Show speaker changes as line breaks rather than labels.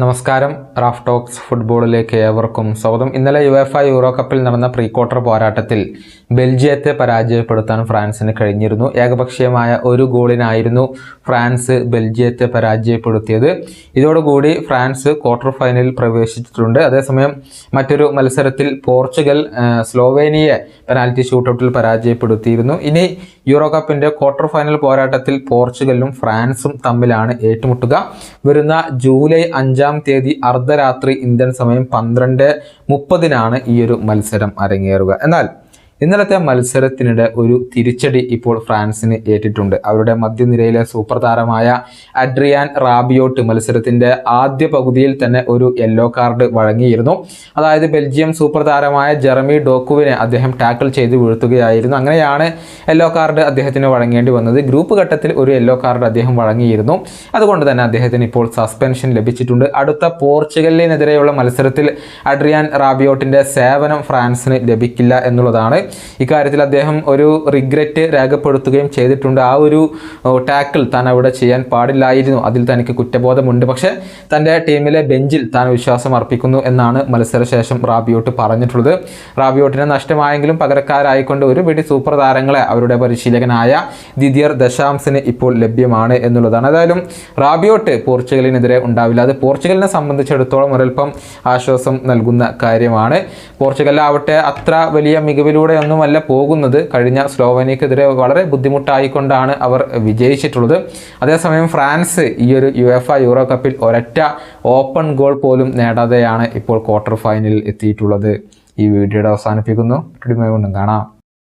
നമസ്കാരം. Raf talks ഫുട്ബോളിലേക്ക് ഏവർക്കും സ്വാഗതം. ഇന്നലെ യു എഫ് യൂറോ കപ്പിൽ നടന്ന പ്രീ ക്വാർട്ടർ പോരാട്ടത്തിൽ ബെൽജിയത്തെ പരാജയപ്പെടുത്താൻ ഫ്രാൻസിന് കഴിഞ്ഞിരുന്നു. ഏകപക്ഷീയമായ ഒരു ഗോളിനായിരുന്നു ഫ്രാൻസ് ബെൽജിയത്തെ പരാജയപ്പെടുത്തിയത്. ഇതോടുകൂടി ഫ്രാൻസ് ക്വാർട്ടർ ഫൈനലിൽ പ്രവേശിച്ചിട്ടുണ്ട്. അതേസമയം മറ്റൊരു മത്സരത്തിൽ പോർച്ചുഗൽ സ്ലോവേനിയെ പെനാൽറ്റി ഷൂട്ടൗട്ടിൽ പരാജയപ്പെടുത്തിയിരുന്നു. ഇനി യൂറോ കപ്പിന്റെ ക്വാർട്ടർ ഫൈനൽ പോരാട്ടത്തിൽ പോർച്ചുഗലും ഫ്രാൻസും തമ്മിലാണ് ഏറ്റുമുട്ടുക. വരുന്ന ജൂലൈ അഞ്ചാം തീയതി അർദ്ധരാത്രി ഇന്ത്യൻ സമയം പന്ത്രണ്ട് മുപ്പതിനാണ് ഈ ഒരു മത്സരം അരങ്ങേറുക. എന്നാൽ ഇന്നലത്തെ മത്സരത്തിനിടെ ഒരു തിരിച്ചടി ഇപ്പോൾ ഫ്രാൻസിന് ഏറ്റിട്ടുണ്ട്. അവരുടെ മധ്യനിരയിലെ സൂപ്പർ താരമായ അഡ്രിയാൻ റാബിയോട്ട് മത്സരത്തിന്റെ ആദ്യ പകുതിയിൽ തന്നെ ഒരു യെല്ലോ കാർഡ് വഴങ്ങിയിരുന്നു. അതായത് ബെൽജിയം സൂപ്പർ താരമായ ജെറമി ഡോക്കുവിനെ അദ്ദേഹം ടാക്കിൾ ചെയ്ത് വീഴ്ത്തുകയായിരുന്നു. അങ്ങനെയാണ് യെല്ലോ കാർഡ് അദ്ദേഹത്തിന് വഴങ്ങേണ്ടി വന്നത്. ഗ്രൂപ്പ് ഘട്ടത്തിൽ ഒരു യെല്ലോ കാർഡ് അദ്ദേഹം വഴങ്ങിയിരുന്നു. അതുകൊണ്ട് തന്നെ അദ്ദേഹത്തിന് ഇപ്പോൾ സസ്പെൻഷൻ ലഭിച്ചിട്ടുണ്ട്. അടുത്ത പോർച്ചുഗലിനെതിരെയുള്ള മത്സരത്തിൽ അഡ്രിയാൻ റാബിയോട്ടിന്റെ സേവനം ഫ്രാൻസിന് ലഭിക്കില്ല എന്നുള്ളതാണ് ഇക്കാര്യത്തിൽ അദ്ദേഹം ഒരു റിഗ്രറ്റ് രേഖപ്പെടുത്തുകയും ചെയ്തിട്ടുണ്ട്. ആ ഒരു ടാക്കിൾ താൻ അവിടെ ചെയ്യാൻ പാടില്ലായിരുന്നു. അതിൽ തനിക്ക് കുറ്റബോധമുണ്ട്. പക്ഷേ തന്റെ ടീമിലെ ബെഞ്ചിൽ താൻ വിശ്വാസം അർപ്പിക്കുന്നു എന്നാണ് മത്സരശേഷം റാബിയോട്ട് പറഞ്ഞിട്ടുള്ളത്. റാബിയോട്ടിനെ നഷ്ടമായെങ്കിലും പകരക്കാരായിക്കൊണ്ട് ഒരു പിടി സൂപ്പർ താരങ്ങളെ അവരുടെ പരിശീലകനായ ദിദിയർ ദശാംസിന് ഇപ്പോൾ ലഭ്യമാണ് എന്നുള്ളതാണ്. ഏതായാലും റാബിയോട്ട് പോർച്ചുഗലിനെതിരെ ഉണ്ടാവില്ല. അത് പോർച്ചുഗലിനെ സംബന്ധിച്ചിടത്തോളം ഒരൽപ്പം ആശ്വാസം നൽകുന്ന കാര്യമാണ്. പോർച്ചുഗലാവട്ടെ അത്ര വലിയ മികവിലൂടെ ഒന്നുമല്ല പോകുന്നത്. കഴിഞ്ഞ സ്ലോവനിയക്കെതിരെ വളരെ ബുദ്ധിമുട്ടായിക്കൊണ്ടാണ് അവർ വിജയിച്ചിട്ടുള്ളത്. അതേസമയം ഫ്രാൻസ് ഈ ഒരു യു എഫ് യൂറോ കപ്പിൽ ഒരൊറ്റ ഓപ്പൺ ഗോൾ പോലും നേടാതെയാണ് ഇപ്പോൾ ക്വാർട്ടർ ഫൈനലിൽ എത്തിയിട്ടുള്ളത്. ഈ വീഡിയോയുടെ അവസാനിപ്പിക്കുന്നു. കാണാം.